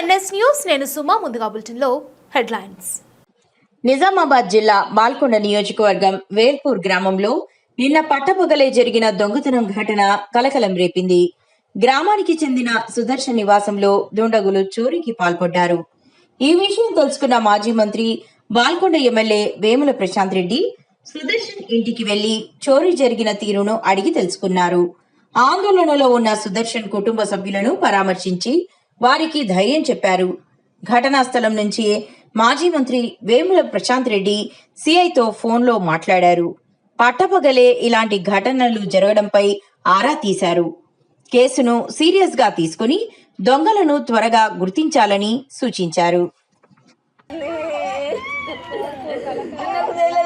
NS news నేను సుమా ముందుగా బులెటిన్లో హెడ్లైన్స్. నిజామాబాద్ జిల్లా బాల్కొండ నియోజకవర్గం వేల్పూర్ గ్రామంలో నిన్న పట్టపగలే జరిగిన దొంగతనం ఘటన కలకలం రేపింది. గ్రామానికి చెందిన సుదర్శన్ నివాసంలో దుండగులు చోరీకి పాల్పడ్డారు. ఈ విషయం తెలుసుకున్న మాజీ మంత్రి బాల్కొండ ఎమ్మెల్యే వేముల ప్రశాంత్ రెడ్డి సుదర్శన్ ఇంటికి వెళ్ళి చోరీ జరిగిన తీరును అడిగి తెలుసుకున్నారు. ఆందోళనలో ఉన్న సుదర్శన్ కుటుంబ సభ్యులను పరామర్శించి వారికి ధైర్యం చెప్పారు. ఘటనా స్థలం నుంచి మాజీ మంత్రి వేముల ప్రశాంత్ రెడ్డి సిఐతో ఫోన్లో మాట్లాడారు. పట్టపగలే ఇలాంటి ఘటనలు జరగడంపై ఆరా తీశారు. కేసును సీరియస్గా తీసుకుని దొంగలను త్వరగా గుర్తించాలని సూచించారు.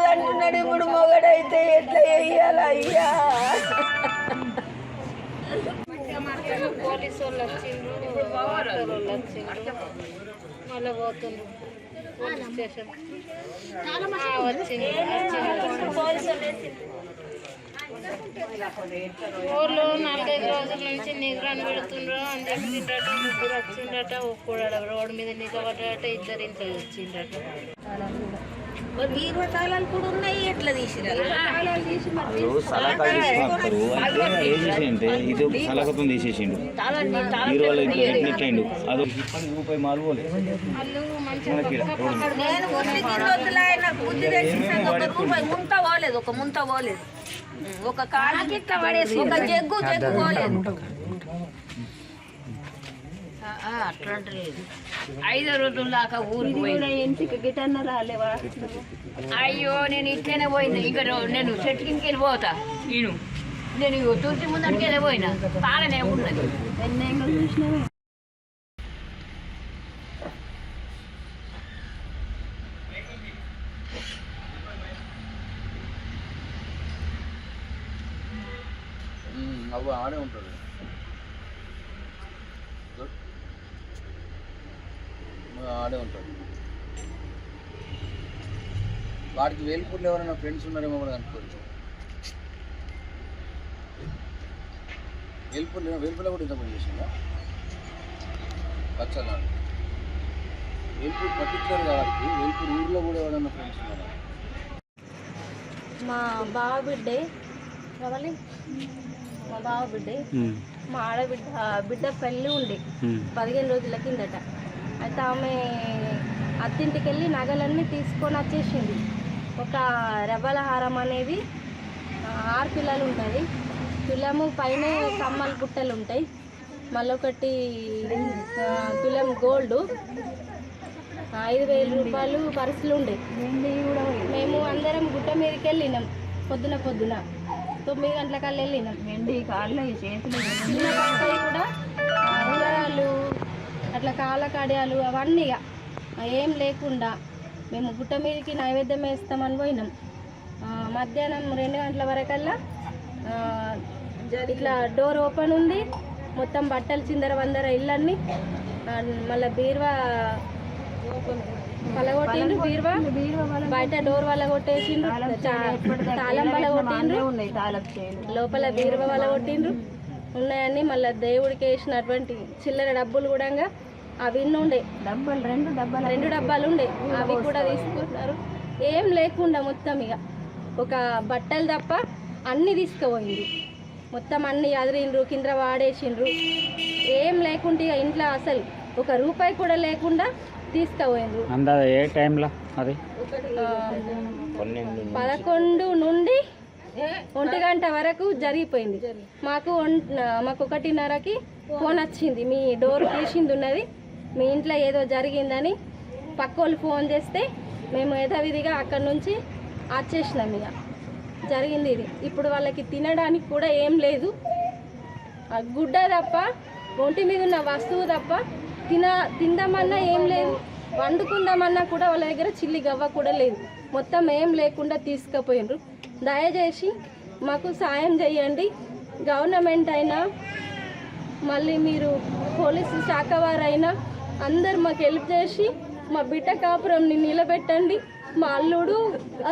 అంటున్నాడు ఇప్పుడు మొగడైతే ఎట్లా అయ్యా? పోలీసు వాళ్ళు వచ్చిండ్రు వాటర్ వాళ్ళు వచ్చిండ్రు. మళ్ళీ పోతుండ్రు. Police station. ఆ, వచ్చిండ్రు. వచ్చిండ్రు. ఊర్లో నాలుగైదు రోజుల నుంచి నిగ్రహణ పెడుతుండ్రు. అని చెప్పిండట ముగ్గురు వచ్చిండట ఒక్కడట రోడ్డు మీద నిలబడ్డట ఇద్దరు ఇంట్లో వచ్చిండ్రట. మరి కూడా ఉన్నాయి ఎట్లా ఇది ఒక సలకతో తీసేసిండు. ఇట్లా పెట్టినట్టయిండు అది రూపాయి నేను బుద్ధి తెలిసిన ఒక ముంత పోలేదు ఒక ముంత పోలేదు. ఒక కాళ్ళకి ఒక జగ్గు జగ్గు పోలేదు. ఐదో రోజుల దాకా ఊరికి ఇంటికి గిటన్న రాలేవా అయ్యో నేను ఇట్లనే పోయినా ఇక రో- నేను చెట్టు కిందకి వెళ్ళిపోతా నేను నేను తులసి ముందరికి వెళ్ళిపోయినా పాలనే ఉన్నది. అవ్వ ఆడే ఉంటాడు ఆడే ఉంటాడు. వాడికి వేలుపూర్లో ఎవరైనా ఫ్రెండ్స్ ఉన్నారేమో కూడా అనుకోరు వేలుపూర్లో వేలుపూర్లో కూడా ఇంతమంది చేసిందా? లక్షల వేల్పూర్ పర్టికులర్ కాబట్టి వేల్పూర్ ఊర్లో కూడా ఎవరైనా ఫ్రెండ్స్ ఉన్నారా? మా బావ బిడ్డే. కావాలి మా బావ బిడ్డే. మా ఆడబిడ్డ బిడ్డ పెళ్ళి ఉండి. పదిహేను రోజుల కిందట. అయితే ఆమె అత్తింటికి వెళ్ళి నగలన్నీ తీసుకొని వచ్చేసింది. ఒక రవ్వల హారం అనేది ఆరు పిల్లలు ఉంటుంది తులము పైన కమ్మల బుట్టలు ఉంటాయి. మళ్ళీ ఒకటి ఆ, తులం గోల్డ్. ఐదు వేల రూపాయలు పర్సులు ఉండే. మేము అందరం గుట్ట మీదకి వెళ్ళినాం పొద్దున పొద్దున. తొమ్మిది గంటల కల్లా వెళ్ళినాం. వెండి కాళ్ళు చేతులు కూడా ఉంగరాలు అట్లా కాళ్ళ కడియాలు అవన్నీ ఏం లేకుండా మేము గుట్ట మీదకి నైవేద్యం వేస్తామని పోయినాం. మధ్యాహ్నం రెండు గంటల వరకల్లా ఇట్లా డోర్ ఓపెన్ ఉంది. మొత్తం బట్టలు చిందర వందర ఇళ్ళన్నీ మళ్ళా బీరువా పలగొట్టిండ్రు బీరువా? బయట డోర్ వల్ల కొట్టేసిండ్రు తాళం వల్ల కొట్టిండ్రు. లోపల బీరువా వల్ల కొట్టిండ్రు. ఉన్నాయని మళ్ళీ దేవుడికి వేసినటువంటి చిల్లర డబ్బులు కూడా అవి ఉండే. డబ్బాలు రెండు డబ్బాలు రెండు డబ్బాలు ఉండే. అవి కూడా తీసుకుంటున్నారు ఏం లేకుండా మొత్తం ఇక. ఒక బట్టలు తప్ప అన్ని తీసుకుపోయింది. మొత్తం అన్ని అదిరిండ్రు కింద వాడేసిండ్రు. ఏం లేకుండా ఇక ఇంట్లో అసలు ఒక రూపాయి కూడా లేకుండా తీసుకుపోయిండ్రు. అందా ఏ టైంలో అది పదకొండు నుండి ఒంటి గంట వరకు జరిగిపోయింది. మాకు మాకు ఒకటిన్నరకి ఫోన్ వచ్చింది. మీ డోర్ తీసింది ఉన్నది. మీ ఇంట్లో ఏదో జరిగిందని పక్కోళ్ళు ఫోన్ చేస్తే మేము యథావిధిగా అక్కడి నుంచి వచ్చేసినాం ఇక. జరిగింది ఇది. ఇప్పుడు వాళ్ళకి తినడానికి కూడా ఏం లేదు. ఆ గుడ్డ తప్ప ఒంటి మీద ఉన్న వస్తువు తప్ప తిన తిందామన్నా ఏం లేదు. వండుకుందామన్నా కూడా వాళ్ళ దగ్గర చిల్లి గవ్వ కూడా లేదు. మొత్తం ఏం లేకుండా తీసుకుపోయినరు దయచేసి మాకు సాయం చేయండి. గవర్నమెంట్ అయినా మళ్ళీ మీరు పోలీసు శాఖ వారైనా అందరు మాకు హెల్ప్ చేసి మా బిడ్డ కాపురంని నిలబెట్టండి. మా అల్లుడు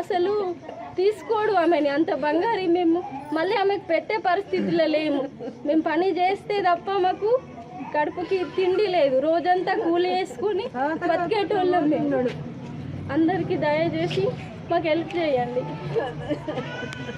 అసలు తీసుకోడు ఆమెని. అంత బంగారు మేము. మళ్ళీ ఆమెకు పెట్టే పరిస్థితిలో లేము. మేము పని చేస్తే తప్ప మాకు కడుపుకి తిండి లేదు. రోజంతా కూలి వేసుకుని బతికేటోళ్ళం మేము. అందరికీ దయచేసి మాకు హెల్ప్ చేయండి.